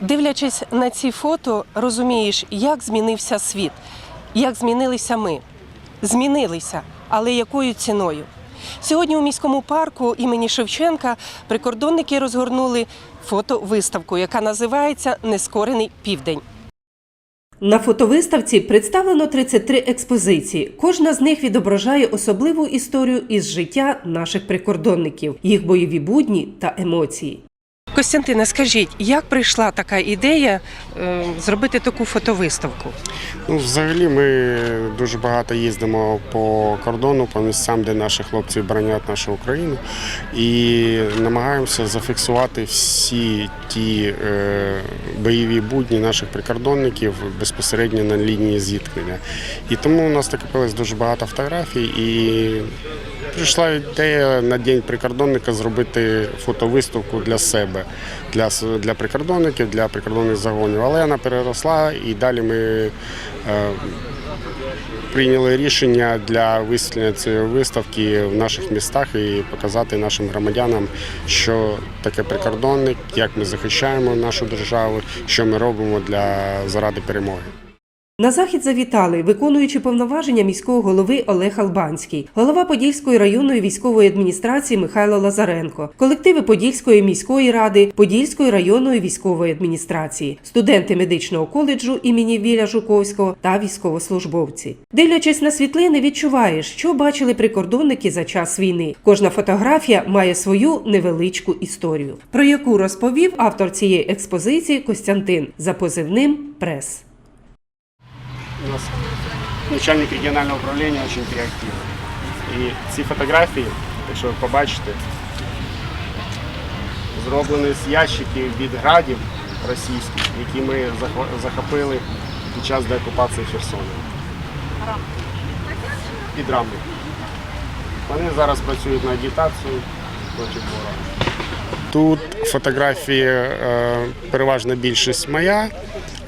Дивлячись на ці фото, розумієш, як змінився світ, як змінилися ми. Змінилися, але якою ціною? Сьогодні у міському парку імені Шевченка прикордонники розгорнули фотовиставку, яка називається Нескорений південь. На фотовиставці представлено 33 експозиції. Кожна з них відображає особливу історію із життя наших прикордонників, їх бойові будні та емоції. Костянтине, скажіть, як прийшла така ідея е, зробити таку фотовиставку? Ну, взагалі, ми дуже багато їздимо по кордону, по місцям, де наші хлопці бронять нашу Україну, і намагаємося зафіксувати всі ті е, бойові будні наших прикордонників безпосередньо на лінії зіткнення. І тому у нас накопилось дуже багато фотографій і. Прийшла ідея на день прикордонника зробити фотовиставку для себе, для, для прикордонників, для прикордонних загонів. Але вона переросла і далі ми е, прийняли рішення для висвітлення цієї виставки в наших містах і показати нашим громадянам, що таке прикордонник, як ми захищаємо нашу державу, що ми робимо для заради перемоги. На захід завітали виконуючи повноваження міського голови Олег Албанський, голова Подільської районної військової адміністрації Михайло Лазаренко, колективи Подільської міської ради, Подільської районної військової адміністрації, студенти медичного коледжу імені Віля Жуковського та військовослужбовці. Дивлячись на світлини, відчуваєш, що бачили прикордонники за час війни. Кожна фотографія має свою невеличку історію, про яку розповів автор цієї експозиції Костянтин за позивним Прес. У нас начальник регіонального управління дуже креативний. І ці фотографії, якщо ви побачите, зроблені з ящиків від градів російських, які ми захопили під час деокупації Херсону. Під рамки. Вони зараз працюють на агітацію проти ворога. Тут фотографії е, переважна більшість моя,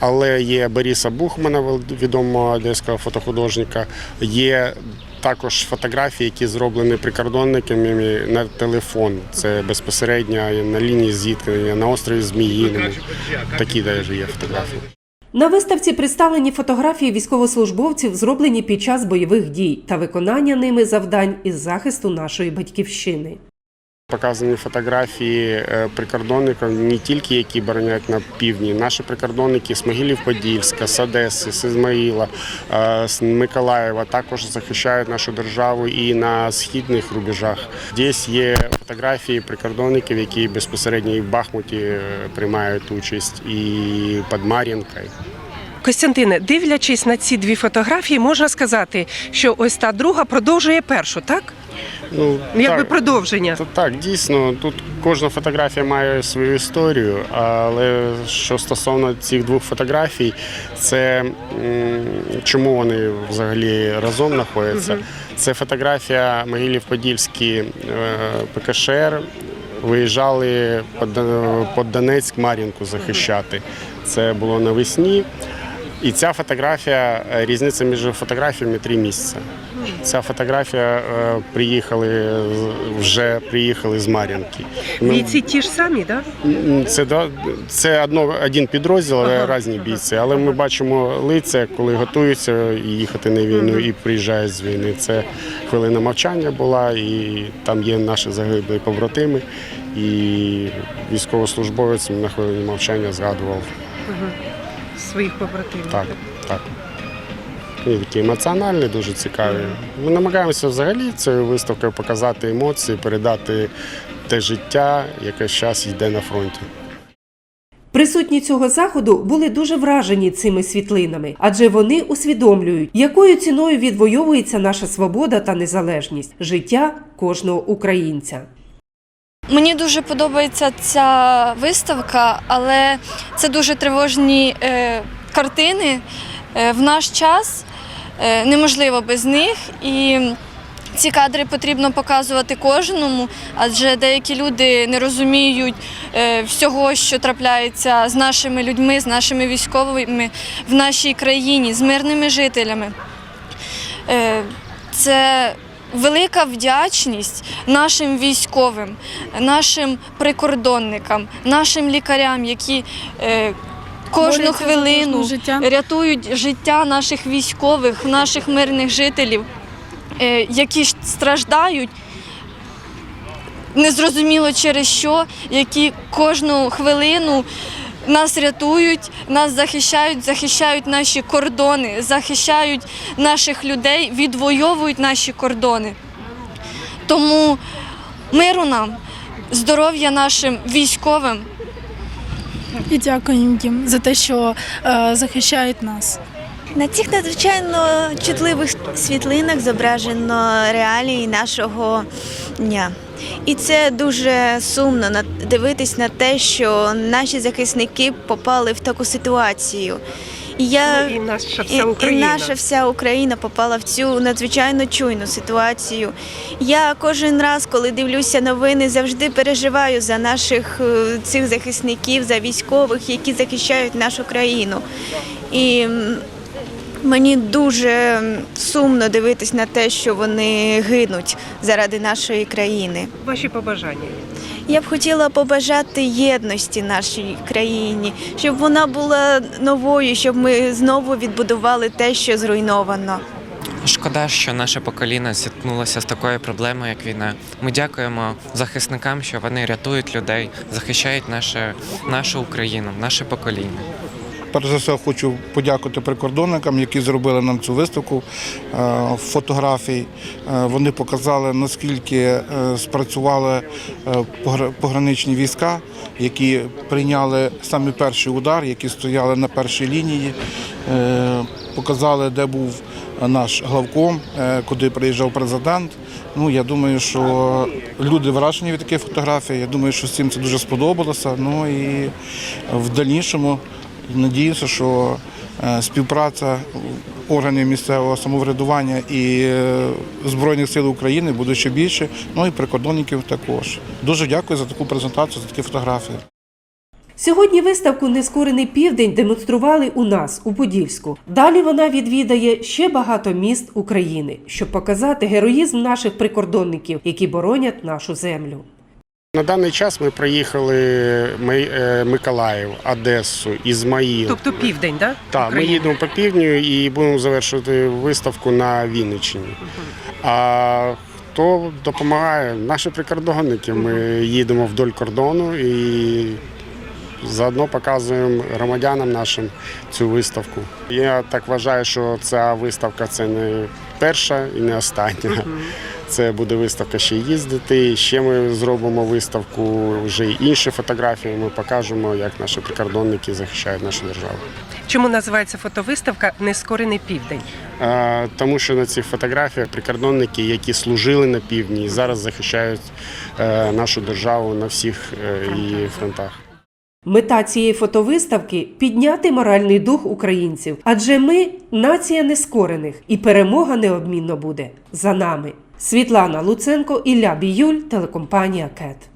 але є Бориса Бухмана, відомого одеського фотохудожника. Є також фотографії, які зроблені прикордонниками на телефон. Це безпосередньо на лінії зіткнення, на острові Зміїному. Такі теж є фотографії. На виставці представлені фотографії військовослужбовців, зроблені під час бойових дій та виконання ними завдань із захисту нашої батьківщини. Показані фотографії е, прикордонників не тільки які боронять на півдні. Наші прикордонники з Могилів-Подільська, з Одеси, з Ізмаїла, е, з Миколаєва також захищають нашу державу і на східних рубежах. Десь є фотографії прикордонників, які безпосередньо і в Бахмуті е, приймають участь, і під Мар'їнкою. Костянтине, дивлячись на ці дві фотографії, можна сказати, що ось та друга продовжує першу, так? Ну, Якби так. продовження. То так, дійсно, тут кожна фотографія має свою історію, але що стосовно цих двох фотографій, це чому вони взагалі разом знаходяться. Це фотографія Могилів-Подільський е, ПКШР. Виїжджали під Донецьк Мар'їнку захищати. Це було навесні. І ця фотографія, е, різниця між фотографіями три місяці. Ця фотографія е, приїхали вже приїхали з Мар'їнки. Ми- Бійці ті ж самі, так? М, Це да- це одно один підрозділ, але різні бійці. Але ми бачимо лиця, коли готуються їхати на війну і приїжджають з війни. Це хвилина мовчання була, і там є наші загиблі побратими. І військовослужбовець на хвилині мовчання згадував Своїх побратимів. так, так. І такі емоціональні, дуже цікаві. Ми намагаємося взагалі цією виставкою показати емоції, передати те життя, яке зараз йде на фронті. Присутні цього заходу були дуже вражені цими світлинами, адже вони усвідомлюють, якою ціною відвоюється наша свобода та незалежність, життя кожного українця. Мені дуже подобається ця виставка, але це дуже тривожні е, картини. Е, в наш час е, неможливо без них. І ці кадри потрібно показувати кожному, адже деякі люди не розуміють е, всього, що трапляється з нашими людьми, з нашими військовими в нашій країні, з мирними жителями. Е, Це велика вдячність нашим військовим, нашим прикордонникам, нашим лікарям, які е, кожну Борються за хвилину кожне життя. рятують життя наших військових, наших мирних жителів, е, які ж страждають. Незрозуміло через що, які кожну хвилину нас рятують, нас захищають, захищають наші кордони, захищають наших людей, відвоюють наші кордони. Тому миру нам, здоров'я нашим військовим. І дякуємо їм за те, що е, захищають нас. На цих надзвичайно чутливих світлинах зображено реалії нашого дня. І це дуже сумно дивитись на те, що наші захисники попали в таку ситуацію. І я І наша і, вся і Україна. наша вся Україна попала в цю надзвичайно чуйну ситуацію. Я кожен раз, коли дивлюся новини, завжди переживаю за наших е, цих захисників, за військових, які захищають нашу країну. І мені дуже сумно дивитись на те, що вони гинуть заради нашої країни. Ваші побажання. Я б хотіла побажати єдності нашій країні, щоб вона була новою, щоб ми знову відбудували те, що зруйновано. Шкода, що наше покоління зіткнулося з такою проблемою, як війна. Ми дякуємо захисникам, що вони рятують людей, захищають наше, нашу Україну, наше покоління. Перш за все хочу подякувати прикордонникам, які зробили нам цю виставку е, фотографій. Е, Вони показали, наскільки е, спрацювали пограничні війська, які прийняли самі перший удар, які стояли на першій лінії, показали, де був наш главком, куди приїжджав президент. Ну, я думаю, що люди вражені від таких фотографій. Я думаю, що всім це дуже сподобалося. Ну і в дальнішому надіюся, що е, співпраця органів місцевого самоврядування і е, Збройних сил України буде ще більше, ну і прикордонників також. Дуже дякую за таку презентацію, за такі фотографії. Сьогодні виставку Нескорений південь демонстрували у нас у Подільську. Далі вона відвідає ще багато міст України, щоб показати героїзм наших прикордонників, які боронять нашу землю. На даний час ми проїхали е, Миколаїв, Одесу, Ізмаїл. Тобто південь, так? Так, ми їдемо по півдню і будемо завершувати виставку на Вінниччині. А хто допомагає? Наші прикордонники. Ми їдемо вдоль кордону і заодно показуємо громадянам нашим цю виставку. Я так вважаю, що ця виставка це не перша і не остання. Це буде виставка ще їздити. Ще ми зробимо виставку вже й інші фотографії. Ми покажемо, як наші прикордонники захищають нашу державу. Чому називається фотовиставка Нескорений південь? Е, Тому що на цих фотографіях прикордонники, які служили на півдні і зараз захищають е, нашу державу на всіх е, її фронтах. Мета цієї фотовиставки підняти моральний дух українців, адже ми нація нескорених, і перемога неодмінно буде за нами. Світлана Луценко, Ілля Біюль, телекомпанія КЕТ.